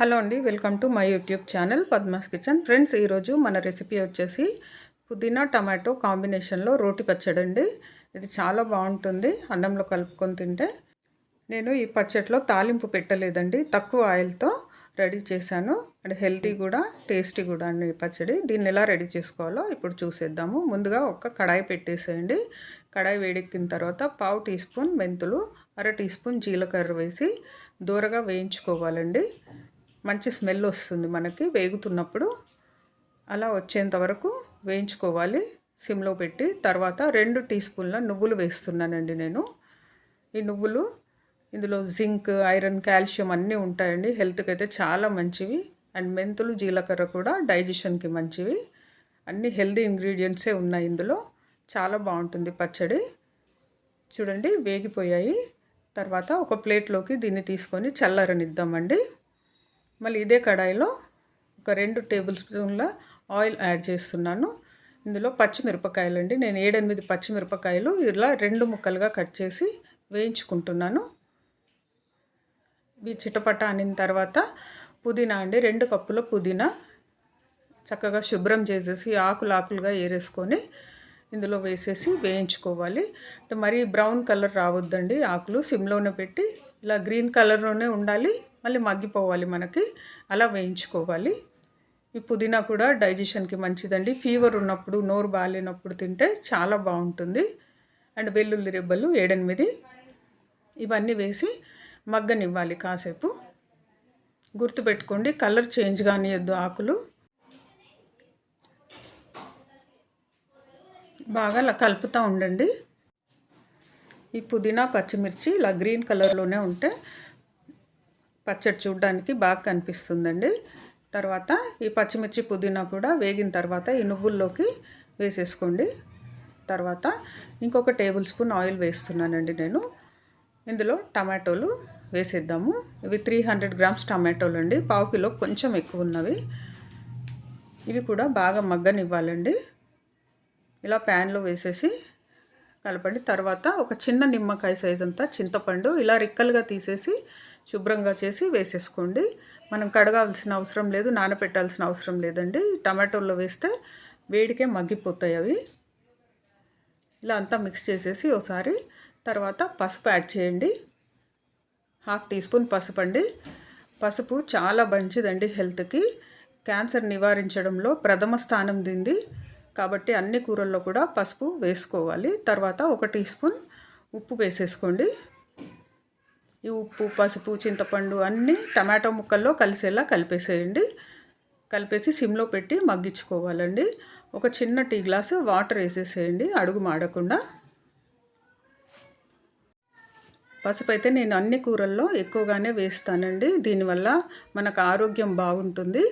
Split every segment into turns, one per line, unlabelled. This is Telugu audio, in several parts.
హలో అండి welcome to my YouTube channel Padma's kitchen. Friends ఈరోజు మన రెసిపీ వచ్చేసి పుదీనా టమాటో కాంబినేషన్లో రోటి పచ్చడి అండి. ఇది చాలా బాగుంటుంది అన్నంలో కలుపుకొని తింటే. నేను ఈ పచ్చడిలో తాలింపు పెట్టలేదండి తక్కువ ఆయిల్తో రెడీ చేశాను. అండ్ హెల్తీ కూడా టేస్టీ కూడా అండి ఈ పచ్చడి. దీన్ని ఎలా రెడీ చేసుకోవాలో ఇప్పుడు చూసేద్దాము. ముందుగా ఒక కడాయి పెట్టేసేయండి. కడాయి వేడెక్కిన తర్వాత పావు టీ స్పూన్ మెంతులు అర టీ స్పూన్ జీలకర్ర వేసి దూరగా వేయించుకోవాలండి. మంచి స్మెల్ వస్తుంది మనకి వేగుతున్నప్పుడు. అలా వచ్చేంత వరకు వేయించుకోవాలి. సిమ్లో పెట్టి తర్వాత రెండు టీ స్పూన్ల నువ్వులు వేస్తున్నానండి నేను. ఈ నువ్వులు ఇందులో జింక్ ఐరన్ కాల్షియం అన్నీ ఉంటాయండి. హెల్త్కి అయితే చాలా మంచివి. అండ్ మెంతులు జీలకర్ర కూడా డైజెషన్కి మంచివి. అన్ని హెల్దీ ఇంగ్రీడియంట్సే ఉన్నాయి ఇందులో. చాలా బాగుంటుంది పచ్చడి. చూడండి వేగిపోయాయి. తర్వాత ఒక ప్లేట్లోకి దీన్ని తీసుకొని చల్లరనిద్దామండి. మళ్ళీ ఇదే కడాయిలో ఒక రెండు టేబుల్ స్పూన్ల ఆయిల్ యాడ్ చేస్తున్నాను. ఇందులో పచ్చిమిరపకాయలు అండి నేను ఏడెనిమిది పచ్చిమిరపకాయలు ఇలా రెండు ముక్కలుగా కట్ చేసి వేయించుకుంటున్నాను. ఇవి చిటపట అనిన తర్వాత పుదీనా అండి. రెండు కప్పుల పుదీనా చక్కగా శుభ్రం చేసేసి ఆకులు ఆకులుగా ఏరేసుకొని ఇందులో వేసేసి వేయించుకోవాలి. అంటే మరీ బ్రౌన్ కలర్ రావద్దండి ఆకులు. సిమ్లోనే పెట్టి ఇలా గ్రీన్ కలర్లోనే ఉండాలి మళ్ళీ మగ్గిపోవాలి మనకి. అలా వేయించుకోవాలి. ఈ పుదీనా కూడా డైజెషన్కి మంచిదండి. ఫీవర్ ఉన్నప్పుడు నోరు బాగాలేనప్పుడు తింటే చాలా బాగుంటుంది. అండ్ వెల్లుల్లి రెబ్బలు ఏడెనిమిది. ఇవన్నీ వేసి మగ్గనివ్వాలి కాసేపు. గుర్తుపెట్టుకోండి కలర్ చేంజ్ కానియద్దు ఆకులు. బాగా అలా కలుపుతూ ఉండండి. ఈ పుదీనా పచ్చిమిర్చి ఇలా గ్రీన్ కలర్లోనే ఉంటే పచ్చడి చూడడానికి బాగా కనిపిస్తుందండి. తర్వాత ఈ పచ్చిమిర్చి పుదీనా కూడా వేగిన తర్వాత ఈ నువ్వుల్లోకి వేసేసుకోండి. తర్వాత ఇంకొక టేబుల్ స్పూన్ ఆయిల్ వేస్తున్నానండి నేను. ఇందులో టమాటోలు వేసేద్దాము. ఇవి త్రీ హండ్రెడ్ గ్రామ్స్ టమాటోలు అండి పావు కిలో కొంచెం ఎక్కువ ఉన్నవి. ఇవి కూడా బాగా మగ్గనివ్వాలండి. ఇలా ప్యాన్లో వేసేసి కలపండి. తర్వాత ఒక చిన్న నిమ్మకాయ సైజ్ అంతా చింతపండు ఇలా రిక్కలుగా తీసేసి శుభ్రంగా చేసి వేసేసుకోండి. మనం కడగాల్సిన అవసరం లేదు నానబెట్టాల్సిన అవసరం లేదండి. టమాటోల్లో వేస్తే వేడికే మగ్గిపోతాయి అవి. ఇలా అంతా మిక్స్ చేసేసి ఒకసారి తర్వాత పసుపు యాడ్ చేయండి. హాఫ్ టీ స్పూన్ పసుపు అండి. పసుపు చాలా మంచిదండి హెల్త్కి. క్యాన్సర్ నివారించడంలో ప్రథమ స్థానం దింది కాబట్టి అన్ని కూరల్లో కూడా పసుపు వేసుకోవాలి. తర్వాత ఒక టీ స్పూన్ ఉప్పు వేసేసుకోండి. ఈ ఉప్పు పసుపు చింతపండు అన్నీ టమాటో ముక్కల్లో కలిసేలా కలిపేసేయండి. కలిపేసి సిమ్లో పెట్టి మగ్గించుకోవాలండి. ఒక చిన్న టీ గ్లాసు వాటర్ వేసేసేయండి. అడుగు మాడకుండా. పసుపు అయితే నేను అన్ని కూరల్లో ఎక్కువగానే వేస్తానండి. దీనివల్ల మనకు ఆరోగ్యం బాగుంటుంది.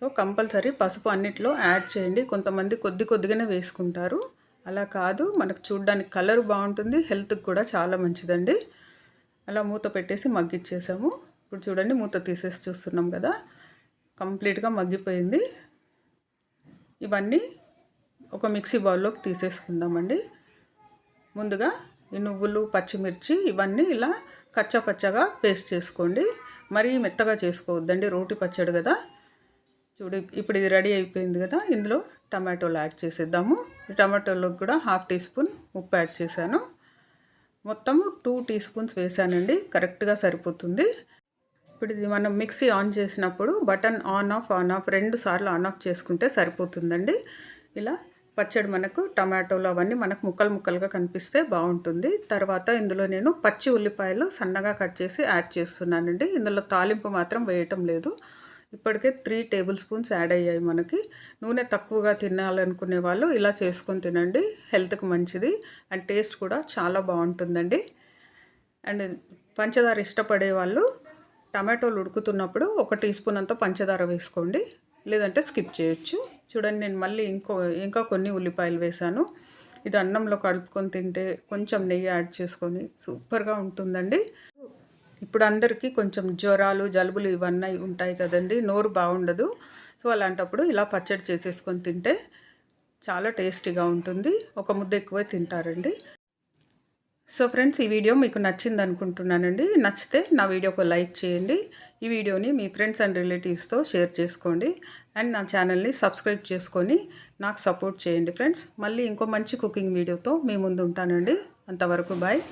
సో కంపల్సరీ పసుపు అన్నిట్లో యాడ్ చేయండి. కొంతమంది కొద్ది కొద్దిగానే వేసుకుంటారు. అలా కాదు మనకు చూడడానికి కలర్ బాగుంటుంది హెల్త్కి కూడా చాలా మంచిదండి. అలా మూత పెట్టేసి మగ్గిచ్చేసాము. ఇప్పుడు చూడండి మూత తీసేసి చూస్తున్నాం కదా. కంప్లీట్గా మగ్గిపోయింది. ఇవన్నీ ఒక మిక్సీ బౌల్లోకి తీసేసుకుందామండి. ముందుగా ఈ నువ్వులు పచ్చిమిర్చి ఇవన్నీ ఇలా కచ్చపచ్చగా పేస్ట్ చేసుకోండి. మరీ మెత్తగా చేసుకోవద్దండి. రోటి పచ్చడి కదా. చూడు ఇప్పుడు ఇది రెడీ అయిపోయింది కదా ఇందులో టమాటోలు యాడ్ చేసేద్దాము. టమాటోలోకి కూడా హాఫ్ టీ స్పూన్ ఉప్పు యాడ్ చేశాను. మొత్తం టూ టీ స్పూన్స్ వేసానండి కరెక్ట్గా సరిపోతుంది. ఇప్పుడు ఇది మనం మిక్సీ ఆన్ చేసినప్పుడు button on off on off రెండు సార్లు ఆన్ ఆఫ్ చేసుకుంటే సరిపోతుందండి. ఇలా పచ్చడి మనకు టమాటోలు అవన్నీ మనకు ముక్కలు ముక్కలుగా కనిపిస్తే బాగుంటుంది. తర్వాత ఇందులో నేను పచ్చి ఉల్లిపాయలు సన్నగా కట్ చేసి యాడ్ చేస్తున్నానండి. ఇందులో తాలింపు మాత్రం వేయటం లేదు. ఇప్పటికే త్రీ టేబుల్ స్పూన్స్ యాడ్ అయ్యాయి మనకి. నూనె తక్కువగా తినాలనుకునే వాళ్ళు ఇలా చేసుకొని తినండి. హెల్త్కి మంచిది. అండ్ టేస్ట్ కూడా చాలా బాగుంటుందండి. అండ్ పంచదార ఇష్టపడే వాళ్ళు టమాటోలు ఉడుకుతున్నప్పుడు ఒక టీ స్పూన్ అంతా పంచదార వేసుకోండి. లేదంటే స్కిప్ చేయొచ్చు. చూడండి నేను మళ్ళీ ఇంకో ఇంకా కొన్ని ఉల్లిపాయలు వేసాను ఇది అన్నంలో కలుపుకొని తింటే కొంచెం నెయ్యి యాడ్ చేసుకొని సూపర్గా ఉంటుందండి. ఇప్పుడు అందరికీ కొంచెం జ్వరాలు జలుబులు ఇవన్నీ ఉంటాయి కదండి. నోరు బాగుండదు. సో అలాంటప్పుడు ఇలా పచ్చడి చేసేసుకొని తింటే చాలా టేస్టీగా ఉంటుంది. ఒక ముద్ద ఎక్కువే తింటారండి. సో ఫ్రెండ్స్ ఈ వీడియో మీకు నచ్చింది అనుకుంటున్నానండి. నచ్చితే నా వీడియోకి లైక్ చేయండి. ఈ వీడియోని మీ ఫ్రెండ్స్ అండ్ రిలేటివ్స్తో షేర్ చేసుకోండి. అండ్ నా ఛానల్ని సబ్స్క్రైబ్ చేసుకొని నాకు సపోర్ట్ చేయండి ఫ్రెండ్స్. మళ్ళీ ఇంకో మంచి కుకింగ్ వీడియోతో మీ ముందు ఉంటానండి. అంతవరకు బాయ్.